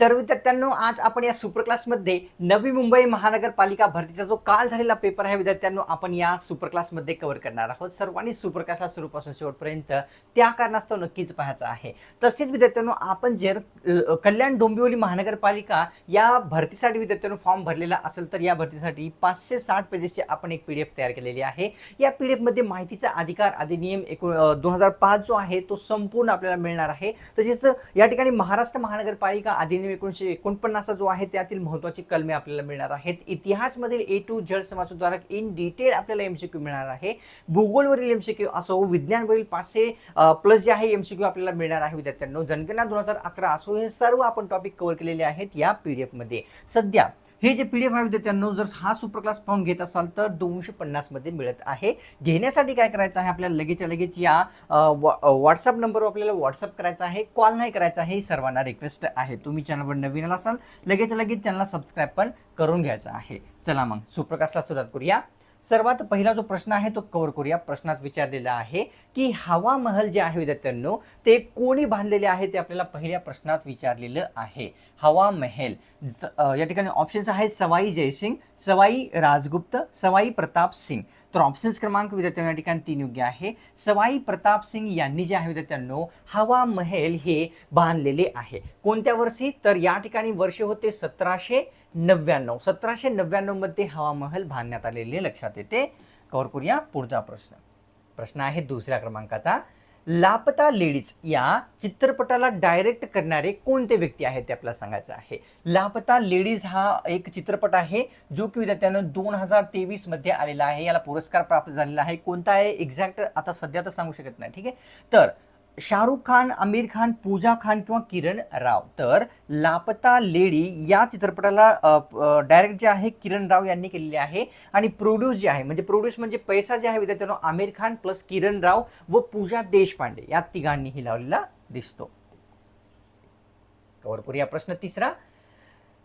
तर विद्यार्थ्यांनो आज आपण या सुपर क्लासमध्ये नवी मुंबई महानगरपालिका भरतीचा जो काल झालेला पेपर आहे विद्यार्थ्यांनो आपण या सुपर क्लासमध्ये कव्हर करणार आहोत. सर्वांनी सुपर क्लासला सुरूपासून शेवटपर्यंत त्या कारणास्तव नक्कीच पाहायचं आहे. तसेच विद्यार्थ्यांनो आपण जर कल्याण डोंबिवली महानगरपालिका या भरतीसाठी विद्यार्थ्यांनो फॉर्म भरलेला असेल तर या भरतीसाठी पाचशे साठ पेजेसची आपण एक पी डी एफ तयार केलेली आहे. या पी डी एफमध्ये माहितीचा अधिकार अधिनियम एकूण दोन हजार पाच जो आहे तो संपूर्ण आपल्याला मिळणार आहे. तसेच या ठिकाणी महाराष्ट्र महानगरपालिका अधिनियम एकोणीसशे एकोणपन्नास जो आहे त्यातील महत्त्वाची कलमे आपल्याला मिळणार आहेत. इतिहासमधील ए टू जड समाजसुधारक इन डिटेल आपल्याला एम सी क्यू मिळणार आहे. भूगोलवरील एम सी क्यू असो विज्ञानवरील पाचशे प्लस जे आहे एम सी क्यू आपल्याला मिळणार आहे. विद्यार्थ्यांनो जनगणना दोन हजार अकरा असो हे सर्व आपण टॉपिक कव्हर केलेले आहेत या पी डी एफमध्ये सध्या हे जे पी डी एफ आहे विद्यार्थ्यांनो जर हा सुपर क्लास पाहून घेत असाल तर दोनशे पन्नासमध्ये मिळत आहे. घेण्यासाठी काय करायचं आहे आपल्याला? लगेचच्या लगेच या व्हॉट्सअप नंबरवर आपल्याला व्हॉट्सअप करायचा आहे कॉल नाही करायचा आहे सर्वांना रिक्वेस्ट आहे. तुम्ही चॅनलवर नवीन आला असाल लगेच लगेच चॅनलला सबस्क्राईब पण करून घ्यायचं आहे. चला मग सुप्रकाशला सुरुवात करूया. सर्वात पहिला जो प्रश्न आहे तो कव्हर करूया. प्रश्नात विचारलेला आहे की हवा महल जे आहे विद्यार्थ्यांनो ते कोणी बांधलेले आहे ते आपल्याला पहिल्या प्रश्नात विचारलेलं आहे. हवा महल. या ठिकाणी ऑप्शन्स आहेत सवाई जयसिंग सवाई राजगुप्त सवाई प्रताप सिंग. तर ऑप्शन्स क्रमांक विद्यार्थ्यांना या ठिकाणी तीन योग्य आहे. सवाई प्रताप सिंग यांनी जे आहे विद्यार्थ्यांनो हवा महल हे बांधलेले आहे. कोणत्या वर्षी? तर या ठिकाणी वर्ष होते सतराशे नव्याण्णव. सतराशे नव्याण्णवमध्ये हवामहल हवा महल बांधण्यात आलेले लक्षात येते. कौर करूया पुढचा प्रश्न. प्रश्न आहे दुसऱ्या क्रमांकाचा. लापता लेडीज या चित्रपटाला डायरेक्ट करणारे कोणते व्यक्ती आहेत ते आपल्याला सांगायचं आहे. लापता लेडीज हा एक चित्रपट आहे जो की विद्यार्थ्यानं दोन हजार तेवीसमध्ये आलेला आहे. याला पुरस्कार प्राप्त झालेला आहे. कोणता आहे? एक्झॅक्ट आता सध्या तर सांगू शकत नाही. ठीक आहे? तर शाहरुख खान आमिर खान पूजा खान किंवा किरण राव. तर लापता लेडी या चित्रपटाला डायरेक्ट जे आहे किरण राव यांनी केलेले आहे आणि प्रोड्यूस जे आहे म्हणजे प्रोड्यूस म्हणजे पैसा जे आहे विद्यार्थ्यांनो आमिर खान प्लस किरण राव व पूजा देशपांडे या तिघांनीही लावलेला दिसतो. कवर करूया प्रश्न तिसरा.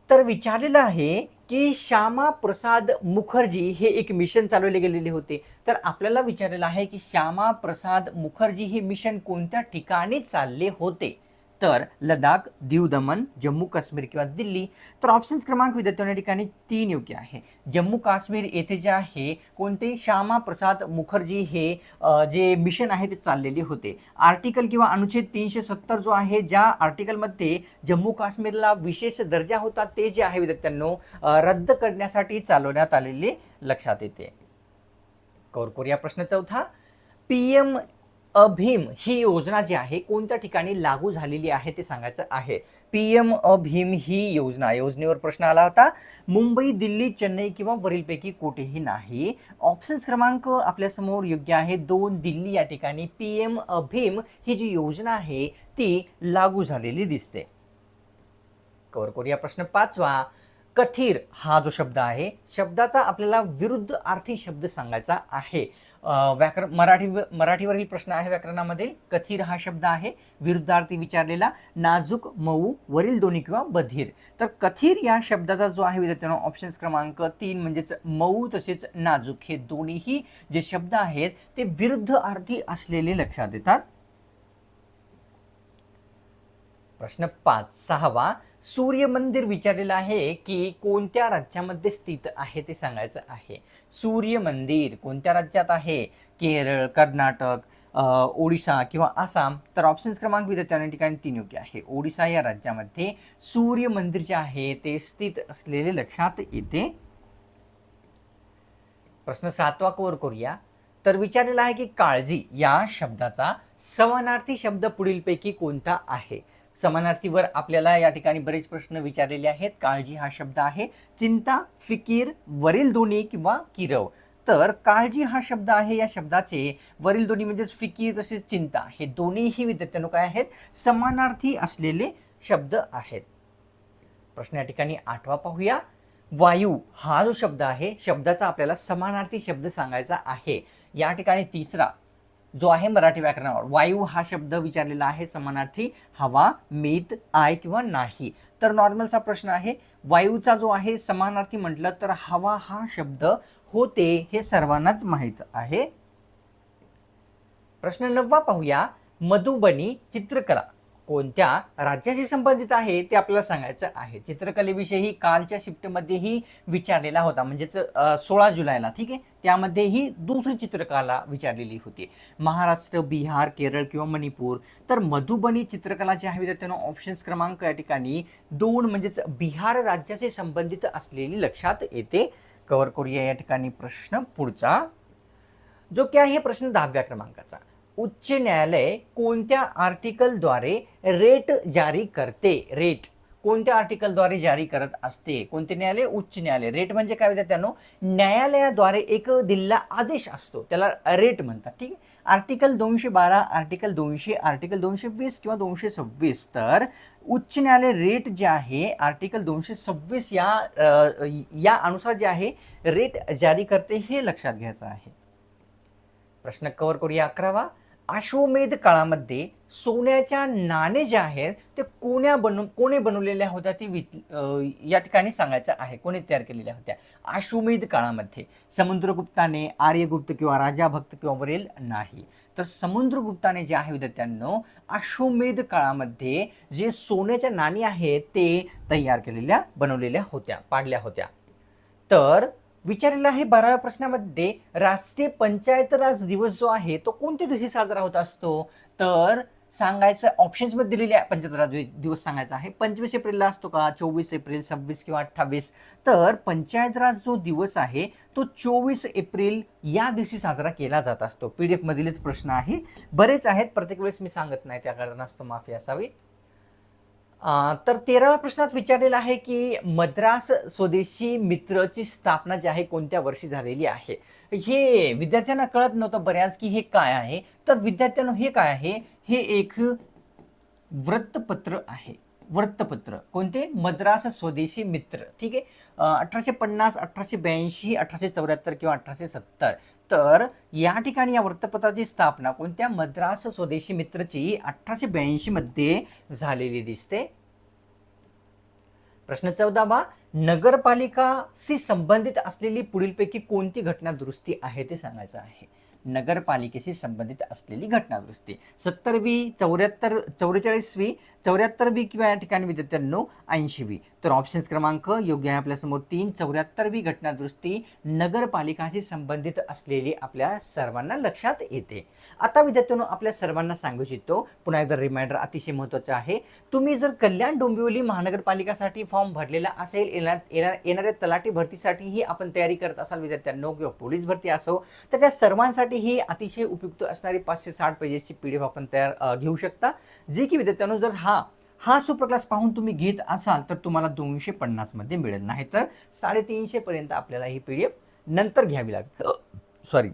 तर विचारलेलं आहे की श्यामा प्रसाद मुखर्जी हे एक मिशन चालवले गेलेले होते. तर आपल्याला विचारलेलं आहे की श्यामा प्रसाद मुखर्जी हे मिशन कोणत्या ठिकाणी चालले होते? तर लडाख दीव दमन जम्मू काश्मीर किंवा दिल्ली तर ऑप्शन्स क्रमांक विद्यार्थ्यांना या ठिकाणी तीन योग्य आहे. जम्मू काश्मीर येथे जे आहे कोणते? श्यामा प्रसाद मुखर्जी हे जे मिशन आहे ते चाललेले होते. आर्टिकल किंवा अनुच्छेद तीनशे सत्तर जो आहे ज्या आर्टिकलमध्ये जम्मू काश्मीरला विशेष दर्जा होता ते जे आहे विद्यार्थ्यांनो रद्द करण्यासाठी चालवण्यात आलेले लक्षात येते. कौर या प्रश्न चौथा पी एम अभीम ही योजना जी आहे कोणत्या ठिकाणी लागू झालेली आहे ते सांगायचं आहे. पी एम अभीम ही योजना योजनेवर प्रश्न आला होता. मुंबई दिल्ली चेन्नई किंवा वरीलपैकी कुठेही नाही. ऑप्शन्स क्रमांक आपल्यासमोर योग्य आहे. दोन दिल्ली या ठिकाणी पी एम अभीम ही जी योजना आहे ती लागू झालेली दिसते. कवर करूया प्रश्न पाचवा. कथीर हा जो शब्द आहे शब्दाचा आपल्याला विरुद्ध अर्थी शब्द सांगायचा आहे. व्याकरण मराठी मराठीवरील प्रश्न आहे व्याकरणामधील. कथीर हा शब्द आहे. विरुद्धार्थी विचारलेला नाजूक मऊ वरील दोन्ही किंवा बधीर. तर कथीर या शब्दाचा जो आहे विद्यार्थ्यांनो ऑप्शन्स क्रमांक तीन म्हणजेच मऊ तसेच नाजूक. हे दोन्हीही जे शब्द आहेत ते विरुद्ध अर्थी असलेले लक्षात येतात. प्रश्न पाच. सहावा सूर्य मंदिर विचारलेलं आहे की कोणत्या राज्यामध्ये स्थित आहे ते सांगायचं आहे. सूर्य मंदिर कोणत्या राज्यात आहे? केरळ कर्नाटक ओडिशा किंवा आसाम? तर ऑप्शन्स क्रमांक विद्यार्थ्यांना ठिकाणी तीन योग्य आहे. ओडिशा या राज्यामध्ये सूर्य मंदिर जे आहे ते स्थित असलेले लक्षात येते. प्रश्न सातवा कवर करूया. तर विचारलेला आहे की काळजी या शब्दाचा समानार्थी शब्द पुढीलपैकी कोणता आहे? समानार्थीवर आपल्याला या ठिकाणी बरेच प्रश्न विचारलेले आहेत. काळजी हा शब्द आहे. चिंता फिकीर वरील दोन्ही किंवा किरव. तर काळजी हा शब्द आहे या शब्दाचे. वरील दोन्ही म्हणजेच फिकीर तसेच चिंता. हे दोन्हीही विद्यार्थ्यांनो काय आहेत? समानार्थी असलेले शब्द आहेत. प्रश्न या ठिकाणी आठवा पाहूया. वायू हा जो शब्द आहे शब्दाचा आपल्याला समानार्थी शब्द सांगायचा आहे. या ठिकाणी तिसरा जो आहे मराठी व्याकरणावर. वायू हा शब्द विचारलेला आहे समानार्थी हवा मीत आय किंवा नाही. तर नॉर्मलचा प्रश्न आहे वायूचा जो आहे समानार्थी म्हटलं तर हवा हा शब्द होते हे सर्वांनाच माहीत आहे. प्रश्न नववा पाहूया मधुबनी चित्रकला. कोणत्या राज्याशी संबंधित आहे ते आपल्याला सांगायचं आहे. चित्रकलेविषयी कालच्या शिफ्टमध्येही विचारलेला होता. म्हणजेच सोळा जुलैला ठीक आहे? त्यामध्येही दुसरी चित्रकला विचारलेली होती. महाराष्ट्र बिहार केरळ किंवा मणिपूर. तर मधुबनी चित्रकला जी आहे विद्यार्थ्यांना ऑप्शन्स क्रमांक या ठिकाणी दोन म्हणजेच बिहार राज्याशी संबंधित असलेली लक्षात येते. कव्हर करूया या ठिकाणी प्रश्न पुढचा. जो की आहे प्रश्न दहाव्या क्रमांकाचा. उच्च न्यायालय कोणत्या आर्टिकलद्वारे रेट जारी करते? रेट. कोणत्या आर्टिकलद्वारे जारी करत असते? कोणते न्यायालय? उच्च न्यायालय. रेट म्हणजे काय विद्यार्थ्यांनो न्यायालयाद्वारे एक दिलेला आदेश असतो. त्याला रेट म्हणतात. ठीक? आहे आर्टिकल दोनशे बारा आर्टिकल दोनशे आर्टिकल दोनशे वीस किंवा दोनशे सव्वीस. तर उच्च न्यायालय रेट जे आहे आर्टिकल दोनशे सव्वीस या या अनुसार जे आहे रेट जारी करते हे लक्षात घ्यायचं आहे. प्रश्न कव्हर करूया अकरावा. अश्वमेध काळामध्ये सोन्याच्या नाणे जे आहेत ते कोण्या बनव कोणी बनवलेल्या होत्या ती वित या ठिकाणी सांगायचं आहे. कोणी तयार केलेल्या होत्या? अश्वमेध काळामध्ये. समुद्रगुप्ताने आर्यगुप्त किंवा राजा भक्त किंवा वरील नाही. तर समुद्रगुप्ताने जे आहे विद्यार्थ्यांनो अश्वमेध काळामध्ये जे सोन्याच्या नाणी आहेत ते तयार केलेल्या बनवलेल्या होत्या पाडल्या होत्या. तर विचारलेला आहे बाराव्या प्रश्नामध्ये राष्ट्रीय पंचायत राज दिवस जो आहे तो कोणत्या दिवशी साजरा होत असतो? तर सांगायचं ऑप्शन्समध्ये दिलेले पंचायत राज दिवस सांगायचा आहे. पंचवीस एप्रिलला असतो का? चोवीस एप्रिल सव्वीस किंवा अठ्ठावीस. तर पंचायत राज जो दिवस आहे तो चोवीस एप्रिल या दिवशी साजरा केला जात असतो. पी डी एफमधीलच प्रश्न आहे. बरेच आहेत प्रत्येक वेळेस मी सांगत नाही त्या कारणास्तव माफी असावी. तर तेराव्या प्रश्नात विचारलेला आहे की मद्रास स्वदेशी मित्रची स्थापना जी आहे कोणत्या वर्षी झालेली आहे? हे विद्यार्थ्यांना कळत नव्हतं बऱ्याच की हे काय आहे. तर विद्यार्थ्यांना हे काय आहे? हे एक वृत्तपत्र आहे. वृत्तपत्र. कोणते? मद्रास स्वदेशी मित्र. ठीक आहे? अठराशे पन्नास अठराशे ब्याऐंशी अठराशे चौऱ्याहत्तर किंवा अठराशे सत्तर. तर या ठिकाणी या वृत्तपत्राची स्थापना कोणत्या मद्रास स्वदेशी मित्रची अठराशे ब्याऐंशी मध्ये झालेली दिसते? प्रश्न चौदावा नगरपालिकाशी संबंधित असलेली पुढीलपैकी कोणती घटना दुरुस्ती आहे ते सांगायचं आहे. नगरपालिकेशी संबंधित असलेली घटना दुरुस्ती सत्तरवी चौऱ्याहत्तर चौवेचाळीसवी चौऱ्याहत्तरवी किंवा या ठिकाणी विद्यार्थ्यांनो ऐंशी बी तर ऑप्शन्स क्रमांक योग्य आहे आपल्यासमोर तीन चौऱ्याहत्तरवी घटना दुरुस्ती नगरपालिकाशी संबंधित असलेली आपल्या सर्वांना लक्षात येते. आता विद्यार्थ्यांनो आपल्या सर्वांना सांगू इच्छितो पुन्हा एकदा रिमाइंडर अतिशय महत्त्वाचं आहे. तुम्ही जर कल्याण डोंबिवली महानगरपालिकासाठी फॉर्म भरलेला असेल येणार येणार- येणाऱ्या तलाठी भरतीसाठीही आपण तयारी करत असाल विद्यार्थ्यांनो किंवा पोलीस भरती असो तर त्या सर्वांसाठी ही अतिशय उपयुक्त असणारी पाचशे साठ पेजेसची पी डी एफ आपण तयार घेऊ शकता. जी की विद्यार्थ्यांनो जर हा हा सुपर क्लास पाहून तुम्ही घेत असाल तर तुम्हाला दोनशे पन्नासमध्ये मिळेल. नाही तर साडेतीनशेपर्यंत आपल्याला ही पी डी एफ नंतर घ्यावी लागेल. सॉरी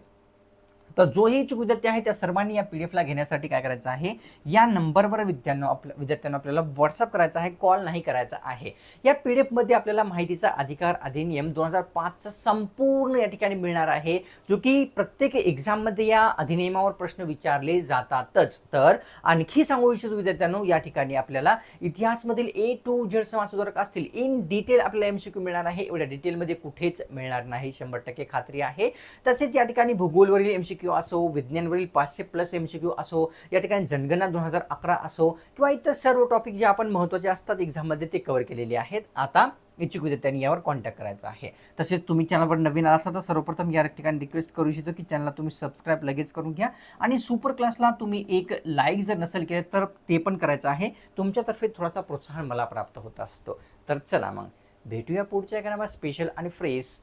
तर जोही इच्छुक विद्यार्थी आहे त्या सर्वांनी या पी डी एफला घेण्यासाठी काय करायचं आहे? या नंबरवर विद्यार्थ्यांना आपल्या विद्यार्थ्यांना आपल्याला व्हॉट्सअप करायचा आहे कॉल नाही करायचा आहे. या पी डी एफमध्ये आपल्याला माहितीचा अधिकार अधिनियम दोन हजार पाचचा संपूर्ण या ठिकाणी मिळणार आहे जो की प्रत्येक एक्झाममध्ये या अधिनियमावर प्रश्न विचारले जातातच. तर आणखी सांगू इच्छितो विद्यार्थ्यांनो या ठिकाणी आपल्याला इतिहासमधील ए टू झेड समाजसुधारक असतील इन डिटेल आपल्याला एम सी क्यू मिळणार आहे एवढ्या डिटेलमध्ये कुठेच मिळणार नाही शंभर टक्के खात्री आहे. तसेच या ठिकाणी भूगोलवरील एम सी क्यू असो विज्ञानवरील पाचशे प्लस एम सी क्यू असो या ठिकाणी जनगणना दोन हजार अकरा असो किंवा इतर सर्व टॉपिक जे आपण महत्त्वाचे असतात एक्झाममध्ये ते कवर केलेले आहेत. आता इच्छुक विद्यार्थ्यांनी यावर कॉन्टॅक्ट करायचा आहे. तसेच तुम्ही चॅनलवर नवीन आला असाल तर सर्वप्रथम या ठिकाणी रिक्वेस्ट करू इच्छितो की चॅनलला तुम्ही सबस्क्राईब लगेच करून घ्या. आणि सुपर क्लासला तुम्ही एक लाईक जर नसेल केलं तर ते पण करायचं आहे. तुमच्यातर्फे थोडासा प्रोत्साहन मला प्राप्त होत असतो. तर चला मग भेटूया पुढच्या एका स्पेशल आणि फ्रेश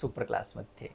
सुपर क्लासमध्ये